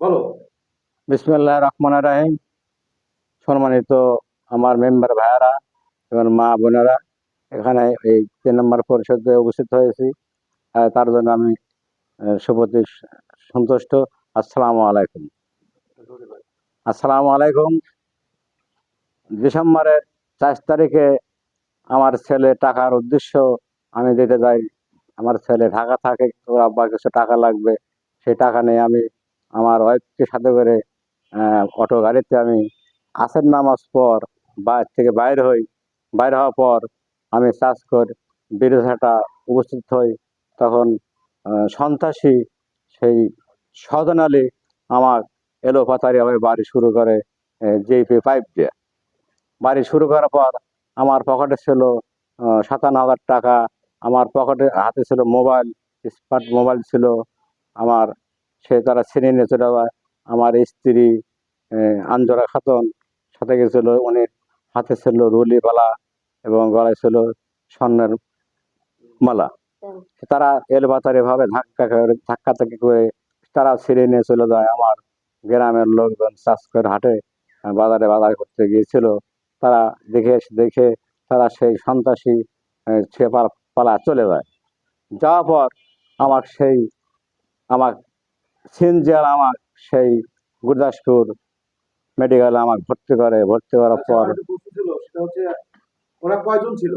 বলো। বিসমুল্লাহ রহমান রাহিম। সম্মানিত আমার মেম্বার ভাইয়ারা এবং মা বোনেরা, এখানে এই তিন নম্বর পরিষদে উপস্থিত হয়েছি। তার জন্য আমি সুপ্রতি সন্তুষ্ট। আসসালামু আলাইকুম। আসসালামু আলাইকুম। ডিসেম্বরের চার তারিখে আমার ছেলে টাকার উদ্দেশ্য আমি দিতে যাই। আমার ছেলে ঢাকা থাকে, ওর আব্বা কিছু টাকা লাগবে, সেই টাকা নিয়ে আমি আমার ওয়াইফকে সাথে করে অটো গাড়িতে আমি আসের নামাজ পর বাইর থেকে বাইর হই। বাইর হওয়ার পর আমি চাষ করে বিরোধাটা উপস্থিত হই। তখন সন্ত্রাসী সেই সদন আলী আমার এলো পাতারি আমার বাড়ি শুরু করে জিপি পাইপ দিয়ে। বাড়ি শুরু করার পর আমার পকেটে ছিল সাতান্ন হাজার টাকা। আমার পকেটে হাতে ছিল মোবাইল, স্মার্ট মোবাইল ছিল। আমার সে তারা ছিনিয়ে নিয়ে চলে যায় আমার স্ত্রী আঞ্জরা খাতুন সাথে গেছিল উনি হাতে ছিল রুলি বালা এবং গলায় ছিল স্বর্ণের মালা। তারা এলবাতারি ভাবে ধাক্কা করে ধাক্কা ধাক্কি করে তারা ছিঁড়ে নিয়ে চলে যায় আমার গ্রামের লোকজন চাষ করে হাটে বাজারে বাজার করতে গিয়েছিল। তারা দেখে দেখে তারা সেই সন্ত্রাসী সে পালা চলে যায়। যাওয়ার পর আমার সেই আমার সিনজিয়ার আমার সেই গুরদাসপুর মেডিকেলে আমাকে ভর্তি করে ভর্তি করার আচ্ছা, পর আমার ছিল? ওরা কয়জন ছিল?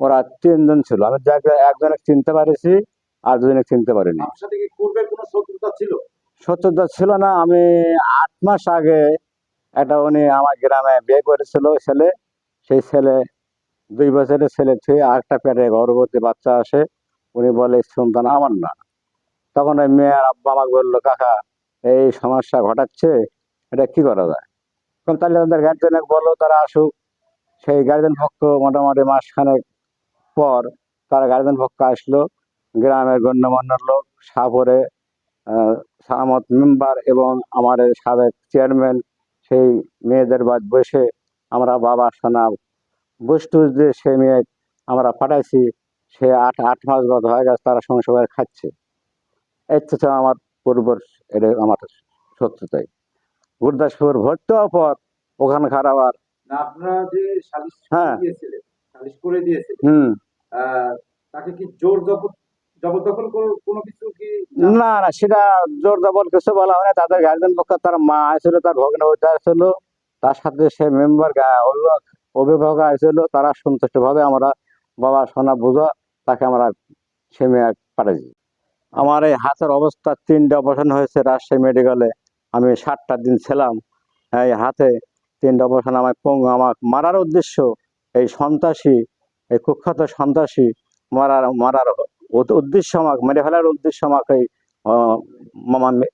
ওরা তিনজন ছিল। আমি একজনে চিনতে পারিছি আর দুজনে চিনতে পারিনি। শত্রুতা ছিল? না। আমি আট মাস আগে একটা উনি আমার গ্রামে বিয়ে করেছিল ছেলে। সেই ছেলে দুই বছরের ছেলে থেকে আরেকটা পেটে গর্ভবতী বাচ্চা আসে। উনি বলে সন্তান আমার না। তখন ওই মেয়ের আব্বা আমাকে বলল, কাকা, এই সমস্যা ঘটাচ্ছে, এটা কি করা যায়? তখন তাহলে তাদের গার্জেনকে বলো তারা আসুক। সেই গার্জেন পক্ষ মোটামুটি মাসখানেক পর তারা গার্জেন পক্ষ আসলো, গ্রামের গণ্যমান্য লোক সাপরে সামত মেম্বার এবং আমার সাবেক চেয়ারম্যান সেই মেয়েদের বাদ বসে আমরা বাবা সোনা বস্তু দিয়ে সে মেয়ে আমরা পাঠাইছি, সে আট আট মাস গত হয়ে গেছে, তারা সংসার খাচ্ছে। তো আমার পূর্ব এটা আমার সত্যতাই গুরদাসপুর ভর্তি হওয়ার পর ওখানকার আবার আপনারা যে সালিশ হ্যাঁ। দিয়েছিলেন সালিশ করে দিয়েছিলেন হুম। তাকে কি জোর জবর জবরদখল কোনো- কোনো কিছু কি না না সেটা জোর জবর কিছু বলা হয় না তাদের গার্জেন পক্ষ তার মা আসছিল তার ভগ্নবতী আসছিল তার সাথে সে মেম্বার অভিভাবক আসছিল তারা সন্তুষ্ট ভাবে আমরা বাবা সোনা বুঝা তাকে আমরা সে মেয়ে পাঠাইছি আমার এই হাতের অবস্থা তিনটা অপারেশন হয়েছে রাজশাহী মেডিকেলে। আমি ষাটটা দিন ছিলাম। এই হাতে তিনটা অপারেশন আমার পঙ্গু, আমার মারার উদ্দেশ্য এই সন্ত্রাসী, এই কুখ্যাত সন্ত্রাসী মারার মারার উদ্দেশ্য আমাকে, মেরে ফেলার উদ্দেশ্য আমাকে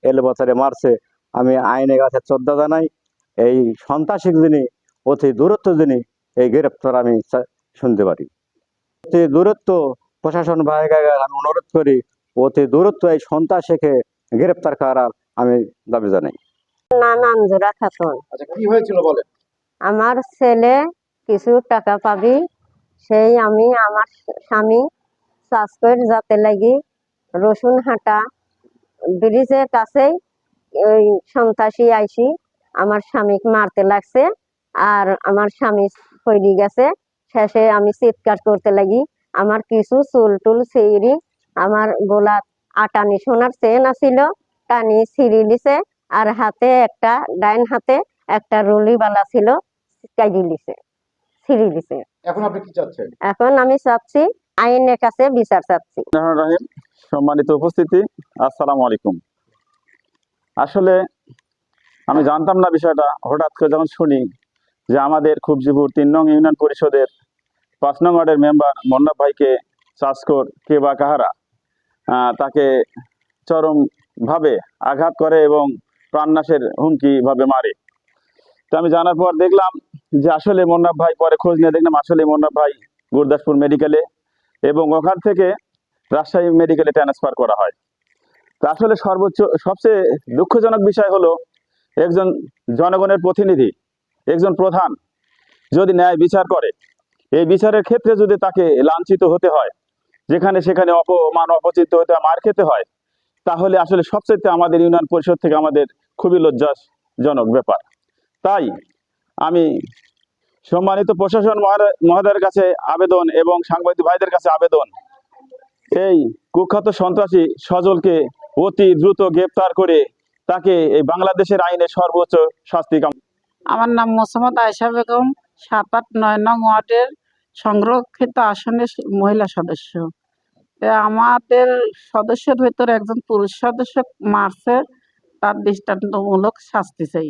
এই বছরে মারছে। আমি আইনের কাছে শ্রদ্ধা জানাই, এই সন্ত্রাসী যিনি, অতি দূরত্ব যিনি, এই গ্রেপ্তার আমি শুনতে পারি। অতি দূরত্ব প্রশাসন ভাইকে আমি অনুরোধ করি অতি দূরত্ব এই সন্ত্রাসীকে গ্রেপ্তার করার আমি দাবি জানাই। না নামজোড়া খাতুন। আচ্ছা কি হয়েছিল বলেন? আমার ছেলে কিছু টাকা পাবি সেই আমি আমার স্বামী চাষ যাতে লাগি রসুন হাঁটা ব্রিজের কাছেই ওই সন্ত্রাসী আইসি আমার স্বামীকে মারতে লাগছে আর আমার স্বামী ফইরি গেছে। শেষে আমি চিৎকার করতে লাগি আমার কিছু চুল টুল ছিঁড়ি আমার গোলাত আটানি সোনার চেন আছিল টানি ছিঁড়ি দিছে আর হাতে একটা ডাইন হাতে একটা রুলিবালা ছিল কাজি দিছে ছিঁড়ি দিছে। এখন আপনি কি চাচ্ছেন? এখন আমি চাচ্ছি আইনের কাছে বিচার চাচ্ছি। সম্মানিত উপস্থিতি আসসালামু আলাইকুম। আসলে আমি জানতাম না বিষয়টা হঠাৎ করে যখন শুনি যে আমাদের খুবজিপুর তিন নং ইউনিয়ন পরিষদের পাঁচ নং ওয়ার্ডের মেম্বার মন্নাব ভাইকে চাষ কর কে বা কাহারা? তাকে চরমভাবে আঘাত করে এবং প্রাণনাশের হুমকি ভাবে মারে। তো আমি জানার পর দেখলাম যে আসলে মন্নাব ভাই, পরে খোঁজ নিয়ে দেখলাম আসলে মন্নাব ভাই গুরদাসপুর মেডিকেলে এবং ওখান থেকে রাজশাহী মেডিকেলে ট্রান্সফার করা হয়। তো আসলে সর্বোচ্চ, সবচেয়ে দুঃখজনক বিষয় হলো একজন জনগণের প্রতিনিধি, একজন প্রধান যদি ন্যায় বিচার করে, এই বিচারের ক্ষেত্রে যদি তাকে লাঞ্ছিত হতে হয় যেখানে সেখানে অপমান অপচিত হতে মার খেতে হয়, তাহলে আসলে সবচেয়ে আমাদের ইউনিয়ন পরিষদ থেকে আমাদের খুবই লজ্জাজনক ব্যাপার। তাই আমি সম্মানিত প্রশাসন মহোদয়ের কাছে আবেদন এবং সাংবাদিক ভাইদের কাছে আবেদন। এই কুখ্যাত সন্ত্রাসী সজলকে অতি দ্রুত গ্রেপ্তার করে তাকে এই বাংলাদেশের আইনে সর্বোচ্চ শাস্তি আমার নাম মোসাম্মদ আয়সা বেগম, সাত আট নয় নং ওয়ার্ডের সংরক্ষিত আসনের মহিলা সদস্য। আমাদের সদস্যের ভেতর একজন পুরুষ সদস্য মারছে তার দৃষ্টান্তমূলক শাস্তি চাই।